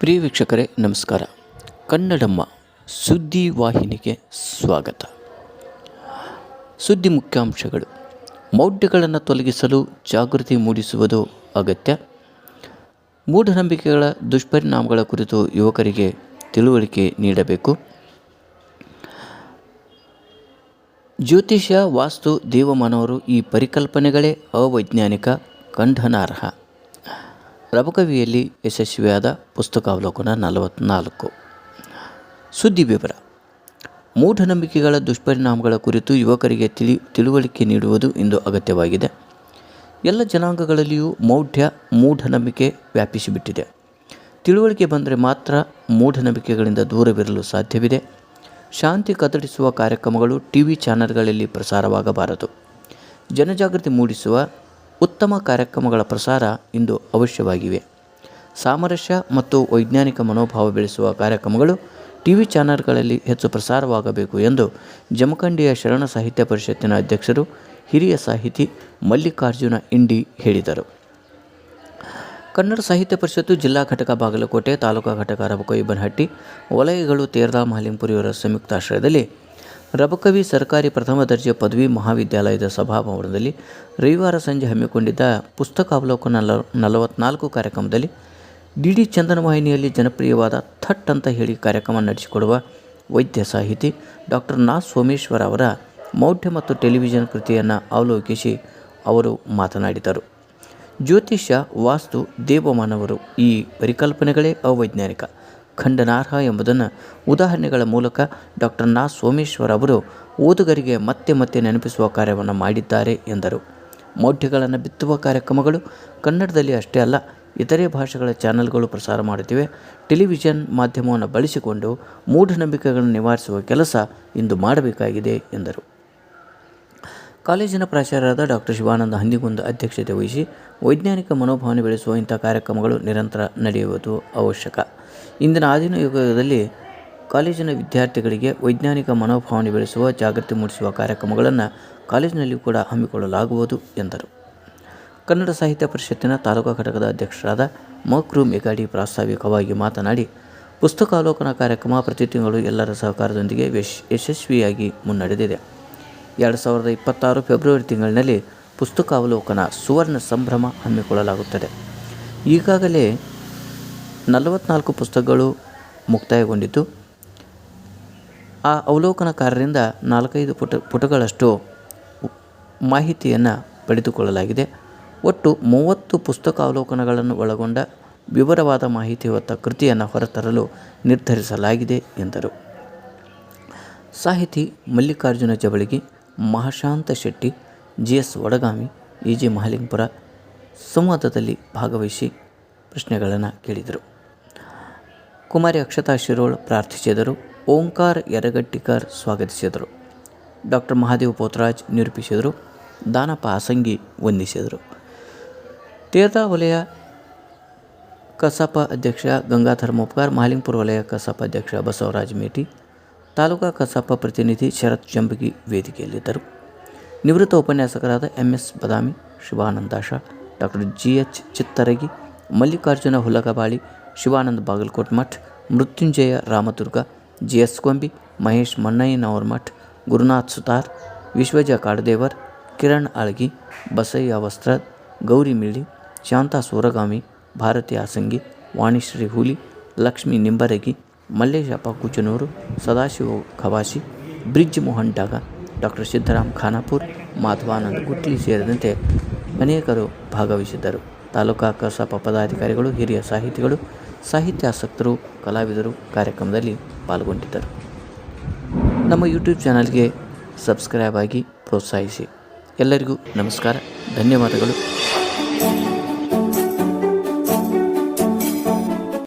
ಪ್ರಿಯ ವೀಕ್ಷಕರೇ, ನಮಸ್ಕಾರ. ಕನ್ನಡಮ್ಮ ಸುದ್ದಿ ವಾಹಿನಿಗೆ ಸ್ವಾಗತ. ಸುದ್ದಿ ಮುಖ್ಯಾಂಶಗಳು. ಮೌಢ್ಯಗಳನ್ನು ತೊಲಗಿಸಲು ಜಾಗೃತಿ ಮೂಡಿಸುವುದು ಅಗತ್ಯ. ಮೂಢನಂಬಿಕೆಗಳ ದುಷ್ಪರಿಣಾಮಗಳ ಕುರಿತು ಯುವಕರಿಗೆ ತಿಳುವಳಿಕೆ ನೀಡಬೇಕು. ಜ್ಯೋತಿಷ್ಯ ವಾಸ್ತು ದೇವಮಾನವರು ಈ ಪರಿಕಲ್ಪನೆಗಳೇ ಅವೈಜ್ಞಾನಿಕ ಖಂಡನಾರ್ಹ ರಬಕವಿಯಲ್ಲಿ ಯಶಸ್ವಿಯಾದ ಪುಸ್ತಕಾವಲೋಕನ ನಲವತ್ನಾಲ್ಕು. ಸುದ್ದಿ ವಿವರ. ಮೂಢನಂಬಿಕೆಗಳ ದುಷ್ಪರಿಣಾಮಗಳ ಕುರಿತು ಯುವಕರಿಗೆ ತಿಳಿ, ತಿಳುವಳಿಕೆ ನೀಡುವುದು ಇಂದು ಅಗತ್ಯವಾಗಿದೆ. ಎಲ್ಲ ಜನಾಂಗಗಳಲ್ಲಿಯೂ ಮೌಢ್ಯ, ಮೂಢನಂಬಿಕೆ ವ್ಯಾಪಿಸಿಬಿಟ್ಟಿದೆ. ತಿಳುವಳಿಕೆ ಬಂದರೆ ಮಾತ್ರ ಮೂಢನಂಬಿಕೆಗಳಿಂದ ದೂರವಿರಲು ಸಾಧ್ಯವಿದೆ. ಶಾಂತಿ ಕದಡಿಸುವ ಕಾರ್ಯಕ್ರಮಗಳು ಟಿ ವಿ ಚಾನೆಲ್ಗಳಲ್ಲಿ ಪ್ರಸಾರವಾಗಬಾರದು. ಜನಜಾಗೃತಿ ಮೂಡಿಸುವ ಉತ್ತಮ ಕಾರ್ಯಕ್ರಮಗಳ ಪ್ರಸಾರ ಇಂದು ಅವಶ್ಯವಾಗಿವೆ. ಸಾಮರಸ್ಯ ಮತ್ತು ವೈಜ್ಞಾನಿಕ ಮನೋಭಾವ ಬೆಳೆಸುವ ಕಾರ್ಯಕ್ರಮಗಳು ಟಿ ವಿ ಚಾನೆಲ್ಗಳಲ್ಲಿ ಹೆಚ್ಚು ಪ್ರಸಾರವಾಗಬೇಕು ಎಂದು ಜಮಖಂಡಿಯ ಶರಣ ಸಾಹಿತ್ಯ ಪರಿಷತ್ತಿನ ಅಧ್ಯಕ್ಷರು ಹಿರಿಯ ಸಾಹಿತಿ ಮಲ್ಲಿಕಾರ್ಜುನ ಇಂಡಿ ಹೇಳಿದರು. ಕನ್ನಡ ಸಾಹಿತ್ಯ ಪರಿಷತ್ತು ಜಿಲ್ಲಾ ಘಟಕ ಬಾಗಲಕೋಟೆ ತಾಲೂಕಾ ಘಟಕ ರಬಕವಿಬನಹಟ್ಟಿ ವಲಯಗಳು ತೇರ್ದಾ ಮಹಲಿಂಪುರಿಯವರ ಸಂಯುಕ್ತಾಶ್ರಯದಲ್ಲಿ ರಬಕವಿ ಸರ್ಕಾರಿ ಪ್ರಥಮ ದರ್ಜೆ ಪದವಿ ಮಹಾವಿದ್ಯಾಲಯದ ಸಭಾಭವನದಲ್ಲಿ ರವಿವಾರ ಸಂಜೆ ಹಮ್ಮಿಕೊಂಡಿದ್ದ ಪುಸ್ತಕಾವಲೋಕನ ನಲವತ್ನಾಲ್ಕು ಕಾರ್ಯಕ್ರಮದಲ್ಲಿ ಡಿ ಡಿ ಚಂದನ ಜನಪ್ರಿಯವಾದ ಥಟ್ ಅಂತ ಹೇಳಿ ಕಾರ್ಯಕ್ರಮ ನಡೆಸಿಕೊಡುವ ವೈದ್ಯ ಸಾಹಿತಿ ಡಾಕ್ಟರ್ ನಾ. ಸೋಮೇಶ್ವರ ಅವರ ಮೌಢ್ಯ ಮತ್ತು ಟೆಲಿವಿಷನ್ ಕೃತಿಯನ್ನು ಅವಲೋಕಿಸಿ ಅವರು ಮಾತನಾಡಿದರು. ಜ್ಯೋತಿಷ್ಯ, ವಾಸ್ತು, ದೇವಮಾನವರು ಈ ಪರಿಕಲ್ಪನೆಗಳೇ ಅವೈಜ್ಞಾನಿಕ. ಖಂಡನಾರ್ಹ ಎಂಬುದನ್ನು ಉದಾಹರಣೆಗಳ ಮೂಲಕ ಡಾಕ್ಟರ್ ನಾ. ಸೋಮೇಶ್ವರ್ ಅವರು ಓದುಗರಿಗೆ ಮತ್ತೆ ಮತ್ತೆ ನೆನಪಿಸುವ ಕಾರ್ಯವನ್ನು ಮಾಡಿದ್ದಾರೆ ಎಂದರು. ಮೌಢ್ಯಗಳನ್ನು ಬಿತ್ತುವ ಕಾರ್ಯಕ್ರಮಗಳು ಕನ್ನಡದಲ್ಲಿ ಅಷ್ಟೇ ಅಲ್ಲ, ಇತರೆ ಭಾಷೆಗಳ ಚಾನೆಲ್ಗಳು ಪ್ರಸಾರ ಮಾಡುತ್ತಿವೆ. ಟೆಲಿವಿಷನ್ ಮಾಧ್ಯಮವನ್ನು ಬಳಸಿಕೊಂಡು ಮೂಢನಂಬಿಕೆಗಳನ್ನು ನಿವಾರಿಸುವ ಕೆಲಸ ಇಂದು ಮಾಡಬೇಕಾಗಿದೆ ಎಂದರು. ಕಾಲೇಜಿನ ಪ್ರಾಚಾರ್ಯರಾದ ಡಾಕ್ಟರ್ ಶಿವಾನಂದ ಹಂದಿಗುಂದ ಅಧ್ಯಕ್ಷತೆ ವಹಿಸಿ ವೈಜ್ಞಾನಿಕ ಮನೋಭಾವನೆ ಬೆಳೆಸುವ ಇಂಥ ಕಾರ್ಯಕ್ರಮಗಳು ನಿರಂತರ ನಡೆಯುವುದು ಅವಶ್ಯಕ. ಇಂದಿನ ಆಧುನಿಕ ಯುಗದಲ್ಲಿ ಕಾಲೇಜಿನ ವಿದ್ಯಾರ್ಥಿಗಳಿಗೆ ವೈಜ್ಞಾನಿಕ ಮನೋಭಾವನೆ ಬೆಳೆಸುವ, ಜಾಗೃತಿ ಮೂಡಿಸುವ ಕಾರ್ಯಕ್ರಮಗಳನ್ನು ಕಾಲೇಜಿನಲ್ಲಿ ಕೂಡ ಹಮ್ಮಿಕೊಳ್ಳಲಾಗುವುದು, ಎಂದರು. ಕನ್ನಡ ಸಾಹಿತ್ಯ ಪರಿಷತ್ತಿನ ತಾಲೂಕಾ ಘಟಕದ ಅಧ್ಯಕ್ಷರಾದ ಮಕ್ರು ಮೆಗಾಡಿ ಪ್ರಾಸ್ತಾವಿಕವಾಗಿ ಮಾತನಾಡಿ ಪುಸ್ತಕಾವಲೋಕನ ಕಾರ್ಯಕ್ರಮ ಪ್ರತಿ ತಿಂಗಳು ಎಲ್ಲರ ಸಹಕಾರದೊಂದಿಗೆ ಯಶ್, ಯಶಸ್ವಿಯಾಗಿ ಮುನ್ನಡೆದಿದೆ. ಎರಡು ಸಾವಿರದ ಇಪ್ಪತ್ತಾರು ಫೆಬ್ರವರಿ ತಿಂಗಳಿನಲ್ಲಿ ಪುಸ್ತಕಾವಲೋಕನ ಸುವರ್ಣ ಸಂಭ್ರಮ ಹಮ್ಮಿಕೊಳ್ಳಲಾಗುತ್ತದೆ. ಈಗಾಗಲೇ ನಲವತ್ನಾಲ್ಕು ಪುಸ್ತಕಗಳು ಮುಕ್ತಾಯಗೊಂಡಿತು. ಆ ಅವಲೋಕನಕಾರರಿಂದ ನಾಲ್ಕೈದು ಪುಟ, ಪುಟಗಳಷ್ಟು ಮಾಹಿತಿಯನ್ನು ಪಡೆದುಕೊಳ್ಳಲಾಗಿದೆ. ಒಟ್ಟು ಮೂವತ್ತು ಪುಸ್ತಕ ಅವಲೋಕನಗಳನ್ನು ಒಳಗೊಂಡ ವಿವರವಾದ ಮಾಹಿತಿ ಹೊತ್ತ ಕೃತಿಯನ್ನು ಹೊರತರಲು ನಿರ್ಧರಿಸಲಾಗಿದೆ ಎಂದರು. ಸಾಹಿತಿ Mallikarjuna Javalagi, Mahashanta Shetty G S Vadagami E G Mahalingapura ಸಂವಾದದಲ್ಲಿ ಭಾಗವಹಿಸಿ ಪ್ರಶ್ನೆಗಳನ್ನು ಕೇಳಿದರು. ಕುಮಾರಿ ಅಕ್ಷತಾ ಶಿರೋಳ್ ಪ್ರಾರ್ಥಿಸಿದರು. ಓಂಕಾರ ಯರಗಟ್ಟಿಕರ್ ಸ್ವಾಗತಿಸಿದರು. ಡಾಕ್ಟರ್ ಮಹಾದೇವ್ ಪೋತರಾಜ್ ನಿರೂಪಿಸಿದರು. ದಾನಪ್ಪ ಆಸಂಗಿ ವಂದಿಸಿದರು. ತೀರ್ಥ ವಲಯ ಕಸಾಪ ಅಧ್ಯಕ್ಷ ಗಂಗಾಧರ್ ಮೋಪ್ಕಾರ್ ಮಹಾಲಿಂಗಪುರ ವಲಯ ಕಸಾಪ ಅಧ್ಯಕ್ಷ ಬಸವರಾಜ್ ಮೇಟಿ, ತಾಲೂಕಾ ಕಸಾಪ ಪ್ರತಿನಿಧಿ ಶರತ್ ಜಂಬಗಿ ವೇದಿಕೆಯಲ್ಲಿದ್ದರು. ನಿವೃತ್ತ ಉಪನ್ಯಾಸಕರಾದ M S Badami ಶಿವಾನಂದಾಶ doctor G H Chittaragi, Mallikarjuna Hulagabali Shivananda Bagalkot Math, Mrityunjaya Ramadurga, G S Kombi, Mahesh Mannayyanavar Math, Gurunath Sutar, Vishwaja Kadadevar, Kiran Algi, Basayya Vastra, Gauri Milli, Shanta Suragami, Bharati Asangi Vanishri Huli, Lakshmi Nimbaragi Malleshappa Kuchanur Sadashiva Khavasi Brij Mohan Daga, doctor Siddaram Khanapur, Madhavananda Gutli ಸೇರಿದಂತೆ ಅನೇಕರು ಭಾಗವಹಿಸಿದ್ದರು. ತಾಲೂಕಾ ಕಸಾಪ ಪದಾಧಿಕಾರಿಗಳು, ಹಿರಿಯ ಸಾಹಿತಿಗಳು ಸಾಹಿತ್ಯಾಸಕ್ತರು ಕಲಾವಿದರು ಕಾರ್ಯಕ್ರಮದಲ್ಲಿ ಪಾಲ್ಗೊಂಡಿದ್ದರು. ನಮ್ಮ ಯೂಟ್ಯೂಬ್ ಚಾನಲ್ಗೆ ಸಬ್ಸ್ಕ್ರೈಬ್ ಆಗಿ ಪ್ರೋತ್ಸಾಹಿಸಿ. ಎಲ್ಲರಿಗೂ ನಮಸ್ಕಾರ ಧನ್ಯವಾದಗಳು.